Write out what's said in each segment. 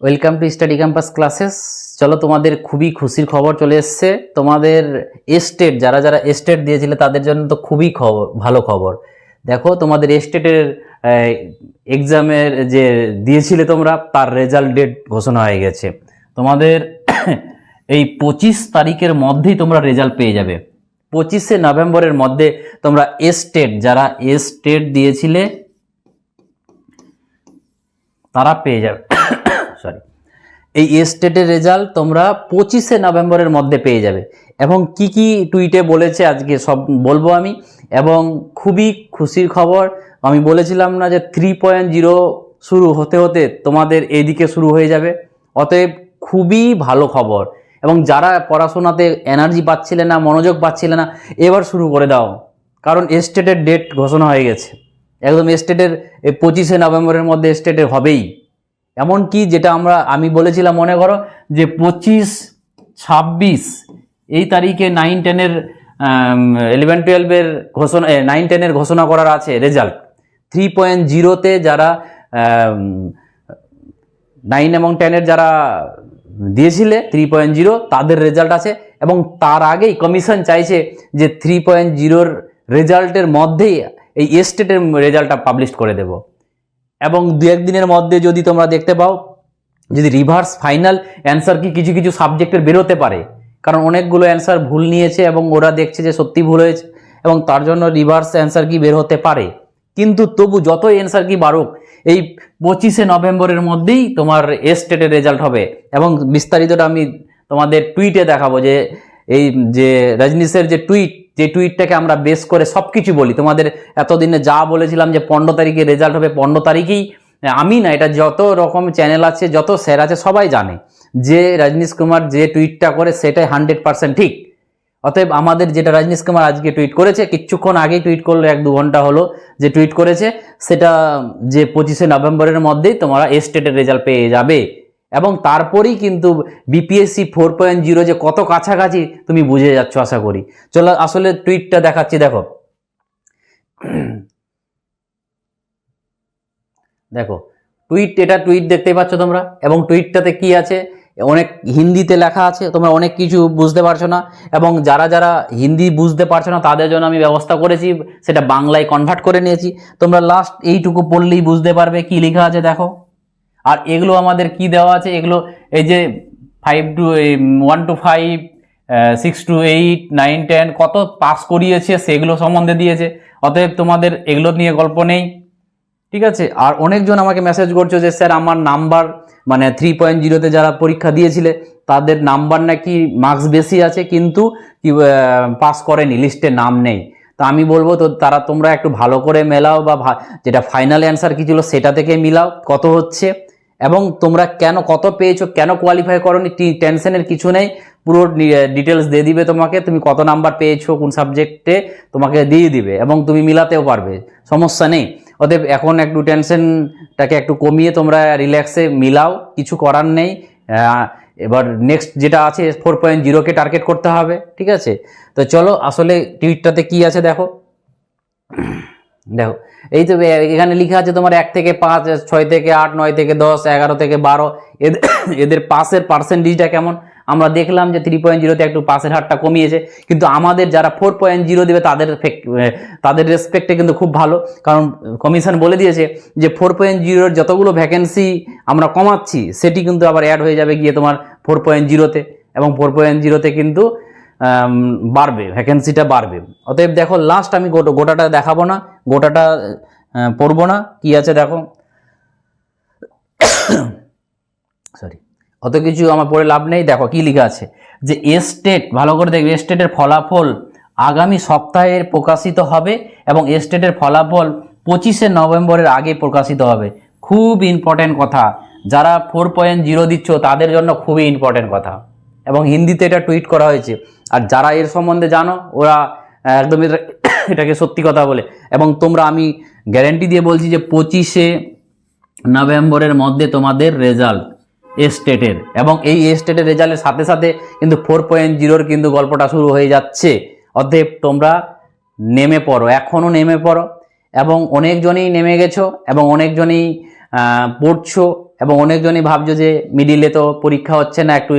Welcome to study campus classes চলো তোমাদের খুবই খুশির খবর চলে এসছে। তোমাদের এস্টেট যারা যারা এস্টেট দিয়েছিলে, তাদের জন্য তো খুবই খবর ভালো খবর। দেখো, তোমাদের এস্টেটের এক্সামের যে দিয়েছিলে তোমরা, তার রেজাল্ট ডেট ঘোষণা হয়ে গেছে। তোমাদের এই পঁচিশ তারিখের মধ্যেই তোমরা রেজাল্ট পেয়ে যাবে। পঁচিশে নভেম্বরের মধ্যে তোমরা এস্টেট যারা এস্টেট দিয়েছিলে, তারা পেয়ে যাবে। এই স্টেটের রেজাল্ট তোমরা পঁচিশে নভেম্বরের মধ্যে পেয়ে যাবে। এবং কি কি টুইটে বলেছে আজকে সব বলব আমি। এবং খুবই খুশির খবর, আমি বলেছিলাম না যে থ্রি পয়েন্ট জিরো শুরু হতে হতে তোমাদের এদিকে শুরু হয়ে যাবে। অতএব খুবই ভালো খবর। এবং যারা পড়াশোনাতে এনার্জি পাচ্ছিলে না, মনোযোগ পাচ্ছিলে না, এবার শুরু করে দাও। কারণ স্টেটের ডেট ঘোষণা হয়ে গেছে। একদম স্টেটের পঁচিশে নভেম্বরের মধ্যে স্টেটের হবেই। এমন কি যেটা আমরা, আমি বলেছিলাম, মনে করো যে পঁচিশ, ছাব্বিশ, এই তারিখে নাইন টেনের ইলেভেন টুয়েলভের ঘোষণা নাইন টেনের ঘোষণা করার আছে রেজাল্ট থ্রি পয়েন্ট জিরোতে যারা নাইন এবং টেনের যারা দিয়েছিলে থ্রি পয়েন্ট জিরো তাদের রেজাল্ট আছে এবং তার আগেই কমিশন চাইছে যে থ্রি পয়েন্ট জিরোর রেজাল্টের মধ্যেই এই এস্টেটের রেজাল্টটা পাবলিশ করে দেব। এবং দু একদিনের মধ্যে যদি তোমরা দেখতে পাও, যদি রিভার্স ফাইনাল অ্যান্সার কি কিছু কিছু সাবজেক্টের বেরোতে পারে, কারণ অনেকগুলো অ্যান্সার ভুল নিয়েছে এবং ওরা দেখছে যে সত্যি ভুল হয়েছে এবং তার জন্য রিভার্স অ্যান্সার কি বের হতে পারে। কিন্তু তবু যতই অ্যান্সার কি বাড়ুক, এই পঁচিশে নভেম্বরের মধ্যেই তোমার স্টেটের রেজাল্ট হবে। এবং বিস্তারিতটা আমি তোমাদের টুইটে দেখাবো যে, এই যে রজনীশের যে টুইট যে টুইটটাকে আমরা বেস করে সব কিছু বলি। তোমাদের এতদিনে যা বলেছিলাম যে পনেরো তারিখে রেজাল্ট হবে, পনেরো তারিখেই, আমি না, এটা যত রকম চ্যানেল আছে, যত স্যার আছে, সবাই জানে। যে রজনীশ কুমার যে টুইটটা করে, সেটাই হান্ড্রেড পার্সেন্ট ঠিক। অতএব আমাদের যেটা রজনীশ কুমার আজকে টুইট করেছে কিচ্ছুক্ষণ আগেই টুইট করল, এক দু ঘণ্টা হলো যে টুইট করেছে, সেটা যে পঁচিশে নভেম্বরের মধ্যেই তোমরা স্টেটের রেজাল্ট পেয়ে যাবে। এবং তারপরেই কিন্তু বিপিএসসি ফোর পয়েন্ট জিরো যে কত কাছাকাছি তুমি বুঝে যাচ্ছ, আশা করি। চলো, আসলে টুইটটা দেখাচ্ছি, দেখো। দেখো টুইট এটা টুইট দেখতে পাচ্ছ তোমরা, এবং টুইটটাতে কি আছে? অনেক হিন্দিতে লেখা আছে, তোমরা অনেক কিছু বুঝতে পারছ না, এবং যারা যারা হিন্দি বুঝতে পারছ না, তাদের জন্য আমি ব্যবস্থা করেছি, সেটা বাংলায় কনভার্ট করে নিয়েছি। তোমরা লাস্ট এইটুকু পড়লেই বুঝতে পারবে, কি লেখা আছে, দেখো। আর এগুলো আমাদের কি দেওয়া আছে? এগুলো এই যে five two one two five six two eight nine ten কত পাস করিয়েছে সেগুলো সম্বন্ধে দিয়েছে। অতএব তোমাদের এগুলো নিয়ে গল্প নেই। ঠিক আছে? আর অনেকজন আমাকে মেসেজ করছ যে, স্যার, আমার নাম্বার মানে থ্রি পয়েন্ট জিরোতে যারা পরীক্ষা দিয়েছিলে, তাদের নাম্বার নাকি মার্কস বেশি আছে, কিন্তু কি পাস করেনি লিস্টে নাম নেই। তো আমি বলব, তো তারা তোমরা একটু ভালো করে মেলাও বা যেটা ফাইনাল অ্যান্সার কী ছিল সেটা থেকে মিলাও, কত হচ্ছে? এবং তোমরা কেন, কত পেয়েছ, কেন কোয়ালিফাই করনি টেনশনের কিছু নেই। পুরো ডিটেলস দিয়ে দিবে তোমাকে, তুমি কত নাম্বার পেয়েছ, কোন সাবজেক্টে তোমাকে দিয়ে দিবে, এবং তুমি মিলাতেও পারবে, সমস্যা নেই। অতএব এখন একটু টেনশনটাকে একটু কমিয়ে তোমরা রিল্যাক্সে মিলাও, কিছু করার নেই। এবার নেক্সট যেটা আছে ফোর পয়েন্ট জিরোকে টার্গেট করতে হবে, ঠিক আছে? তো চলো, আসলে টুইটটাতে কি আছে দেখো। দেখো, এই তো এখানে লেখা আছে তোমার এক থেকে পাঁচ, ছয় থেকে আট, নয় থেকে দশ, এগারো থেকে বারো। এদের পাসের পার্সেন্টেজটা কেমন? আমরা দেখলাম যে থ্রি পয়েন্ট জিরোতে একটু পাসের হারটা কমিয়েছে। কিন্তু আমাদের যারা ফোর পয়েন্ট জিরো দেবে, তাদের তাদের রেসপেক্টে কিন্তু খুব ভালো। কারণ কমিশন বলে দিয়েছে যে ফোর পয়েন্ট জিরোর যতগুলো ভ্যাকেন্সি আমরা কমাচ্ছি, সেটি কিন্তু আবার অ্যাড হয়ে যাবে গিয়ে তোমার ফোর পয়েন্ট জিরোতে এবং ফোর পয়েন্ট জিরোতে কিন্তু বাড়বে ভ্যাকেন্সিটা বাড়বে। অতএব দেখো লাস্ট আমি গোটা গোটাটা দেখাবো না। গোটাটা পড়ব না, কি আছে দেখো। সরি অত কিছু আমার পড়ে লাভ নেই। দেখো কি লেখা আছে, যে এস্টেট ভালো করে দেখবে এস্টেটের ফলাফল আগামী সপ্তাহে প্রকাশিত হবে এবং এস্টেটের ফলাফল পঁচিশে নভেম্বরের আগে প্রকাশিত হবে। খুব ইম্পর্টেন্ট কথা। যারা ফোর পয়েন্ট জিরো দিচ্ছ, তাদের জন্য খুবই ইম্পর্টেন্ট কথা। এবং হিন্দিতে এটা টুইট করা হয়েছে। আর যারা এর সম্বন্ধে জানো, ওরা একদম এটাকে সত্যি কথা বলে। এবং তোমরা আমি গ্যারেন্টি দিয়ে বলছি যে পঁচিশে নভেম্বরের মধ্যে তোমাদের রেজাল্ট স্টেটের এবং এই স্টেটের রেজাল্টের সাথে সাথে কিন্তু ফোর পয়েন্ট জিরোর কিন্তু গল্পটা শুরু হয়ে যাচ্ছে। অতএব তোমরা নেমে পড়ো, এখনও নেমে পড়ো। এবং অনেকজনেই নেমে গেছো, এবং অনেকজনেই পড়ছো, এবং অনেকজনই ভাবছ যে মিডিলে তো পরীক্ষা হচ্ছে না, একটু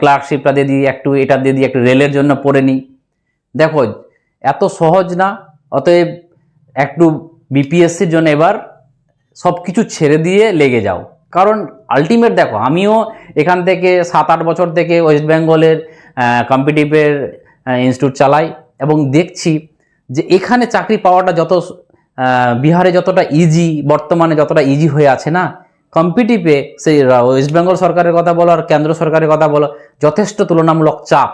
ক্লার্কশিপটা দিয়ে দিই, একটু এটা দিয়ে দিই, একটু রেলের জন্য পড়ে নিই। দেখো এত সহজ না, অতএব একটু বিপিএসসির জন্য এবার সব কিছু ছেড়ে দিয়ে লেগে যাও। কারণ আলটিমেট দেখো, আমিও এখান থেকে সাত আট বছর থেকে ওয়েস্ট বেঙ্গলের কম্পিটিটিভের ইনস্টিটিউট চালাই এবং দেখছি যে এখানে চাকরি পাওয়াটা যত বিহারে যতটা ইজি বর্তমানে যতটা ইজি হয়ে আছে না কম্পিটিটিভে সেই ওয়েস্ট বেঙ্গল সরকারের কথা বলো আর কেন্দ্র সরকারের কথা বলো, যথেষ্ট তুলনামূলক চাপ।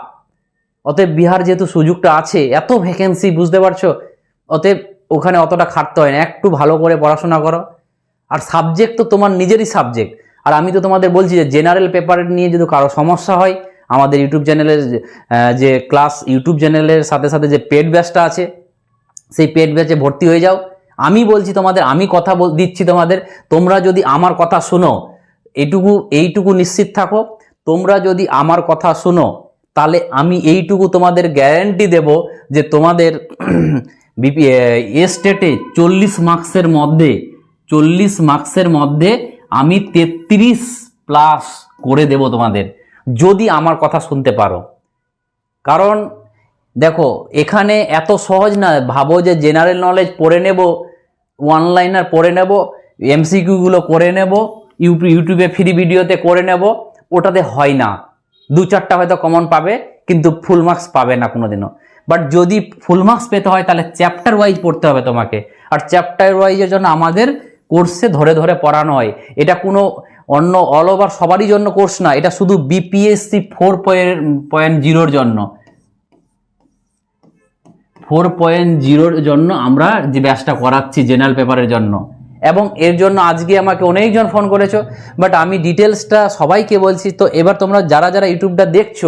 অতএব বিহার যেহেতু সুযোগটা আছে, এত ভ্যাকেন্সি বুঝতে পারছ? অতএব ওখানে অতটা খাটতে হয় না, একটু ভালো করে পড়াশোনা করো। আর সাবজেক্ট তো তোমার নিজেরই সাবজেক্ট আর আমি তো তোমাদের বলছি যে জেনারেল পেপার নিয়ে যদি কারও সমস্যা হয়, আমাদের ইউটিউব চ্যানেলের যে- ক্লাস ইউটিউব চ্যানেলের সাথে সাথে যে পেড ব্যাচটা আছে, সেই পেড ব্যাচে ভর্তি হয়ে যাও। আমি বলছি তোমাদের, আমি কথা বল, দিচ্ছি তোমাদের, তোমরা যদি আমার কথা শোনো এইটুকু এইটুকু নিশ্চিত থাকো। তোমরা যদি আমার কথা শোনো তাহলে আমি এইটুকু তোমাদের গ্যারেন্টি দেব যে তোমাদের বিপি এ স্টেটে চল্লিশ মার্কসের মধ্যে, চল্লিশ মার্কসের মধ্যে আমি তেত্রিশ প্লাস করে দেব তোমাদের, যদি আমার কথা শুনতে পারো। কারণ দেখো, এখানে এত সহজ না, ভাবো যে জেনারেল নলেজ পড়ে নেব ওয়ান লাইনার পড়ে নেব এমসিকিউগুলো করে নেব ইউটিউবে ফ্রি ভিডিওতে করে নেব, ওটাতে হয় না। দু চারটা হয়তো কমন পাবে, কিন্তু ফুল মার্কস পাবে না কোনোদিনও। বাট যদি ফুল মার্কস পেতে হয়, তাহলে চ্যাপ্টার ওয়াইজ পড়তে হবে তোমাকে। আর চ্যাপ্টার ওয়াইজের জন্য আমাদের কোর্সে ধরে ধরে পড়ানো হয়। এটা কোনো অন্য অল ওভার সবারই জন্য কোর্স না, এটা শুধু বিপিএসসি ফোর পয়েন্ট জিরোর জন্য। ফোর পয়েন্ট জিরোর জন্য আমরা যে ব্যাচটা করাচ্ছি জেনারেল পেপারের জন্য। এবং এর জন্য আজকে আমাকে অনেকজন ফোন করেছ বাট আমি ডিটেলসটা সবাইকে বলছি, তো এবার তোমরা যারা যারা ইউটিউবটা দেখছ,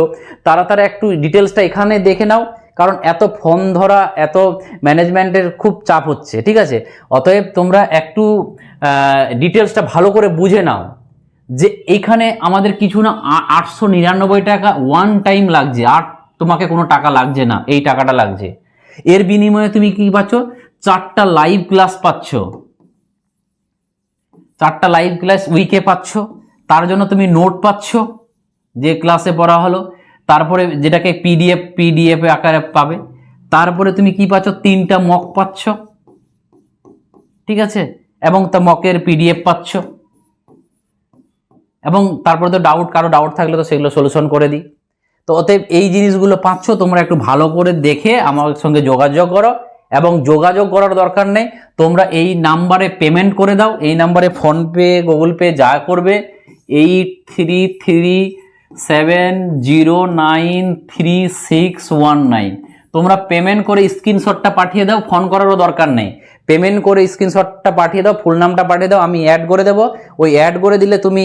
তারা তারা একটু ডিটেলসটা এখানে দেখে নাও, কারণ এত ফোন ধরা, এত ম্যানেজমেন্টের খুব চাপ হচ্ছে, ঠিক আছে? অতএব তোমরা একটু ডিটেলসটা ভালো করে বুঝে নাও, যে এখানে আমাদের কিছু না আটশো নিরানব্বই টাকা ওয়ান টাইম লাগছে, আর তোমাকে কোনো টাকা লাগছে না, এই টাকাটা লাগছে। এর বিনিময়ে তুমি কি পাচ্ছ? চারটা লাইভ ক্লাস পাচ্ছ। চারটা লাইভ ক্লাস উইকে পাচ্ছ। তার জন্য তুমি নোট পাচ্ছ যে ক্লাসে পড়া হলো। তারপরে যেটাকে পিডিএফ পিডিএফ আকারে পাবে। তারপরে তুমি কি পাচ্ছ? তিনটা মক পাচ্ছ। ঠিক আছে? এবং তা মকের পিডিএফ পাচ্ছ। এবং তারপরে তো ডাউট কারও ডাউট থাকলে তো সেগুলো সলিউশন করে দিই। তো অতএব এই জিনিসগুলো পাচ্ছ, তোমরা একটু ভালো করে দেখে আমার সঙ্গে যোগাযোগ করো। এবং যোগাযোগ করার দরকার নেই। তোমরা এই নাম্বারে পেমেন্ট করে দাও। এই নাম্বারে ফোনপে গুগল পে যা করবে eight three three seven zero nine three six one nine তোমরা পেমেন্ট করে স্ক্রিনশটটা পাঠিয়ে দাও ফোন করারও দরকার নেই। পেমেন্ট করে স্ক্রিনশটটা পাঠিয়ে দাও ফুল নামটা পাঠিয়ে দাও, আমি অ্যাড করে দেবো। ওই অ্যাড করে দিলে তুমি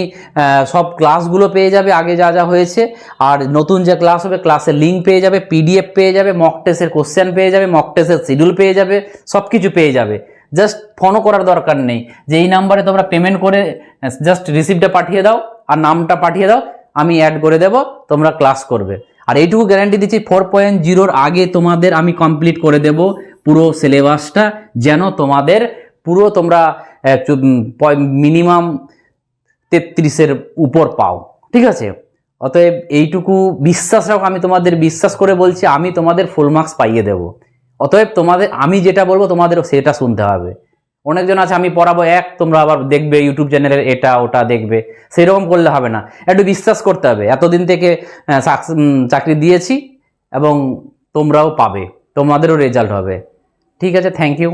সব ক্লাসগুলো পেয়ে যাবে, আগে যা যা হয়েছে। আর নতুন যে ক্লাস হবে ক্লাসের লিঙ্ক পেয়ে যাবে পিডিএফ পেয়ে যাবে মক টেস্টের কোশ্চেন পেয়ে যাবে মক টেস্টের শিডিউল পেয়ে যাবে সব কিছু পেয়ে যাবে। জাস্ট ফোনও করার দরকার নেই। যে এই নাম্বারে তোমরা পেমেন্ট করে জাস্ট রিসিপ্টটা পাঠিয়ে দাও, আর নামটা পাঠিয়ে দাও, আমি অ্যাড করে দেব, তোমরা ক্লাস করবে। আর এইটুকু গ্যারান্টি দিচ্ছি ফোর পয়েন্ট জিরোর আগে তোমাদের আমি কমপ্লিট করে দেব। পুরো সিলেবাসটা যেন তোমাদের পুরো তোমরা মিনিমাম তেত্রিশের উপর পাও, ঠিক আছে? অতএব এইটুকু বিশ্বাস রাখো, আমি তোমাদের বিশ্বাস করে বলছি, আমি তোমাদের ফুল মার্কস পাইয়ে দেব। অতএব তোমাদের, আমি যেটা বলব তোমাদের সেটা শুনতে হবে। অনেকজন আছে, আমি পড়াবো এক, তোমরা আবার দেখবে ইউটিউব চ্যানেলের এটা, ওটা দেখবে। সেরকম করলে হবে না। একটু বিশ্বাস করতে হবে। এতদিন থেকে চাকরি দিয়েছি এবং তোমরাও পাবে। তোমাদেরও রেজাল্ট হবে। ঠিক আছে থ্যাংক ইউ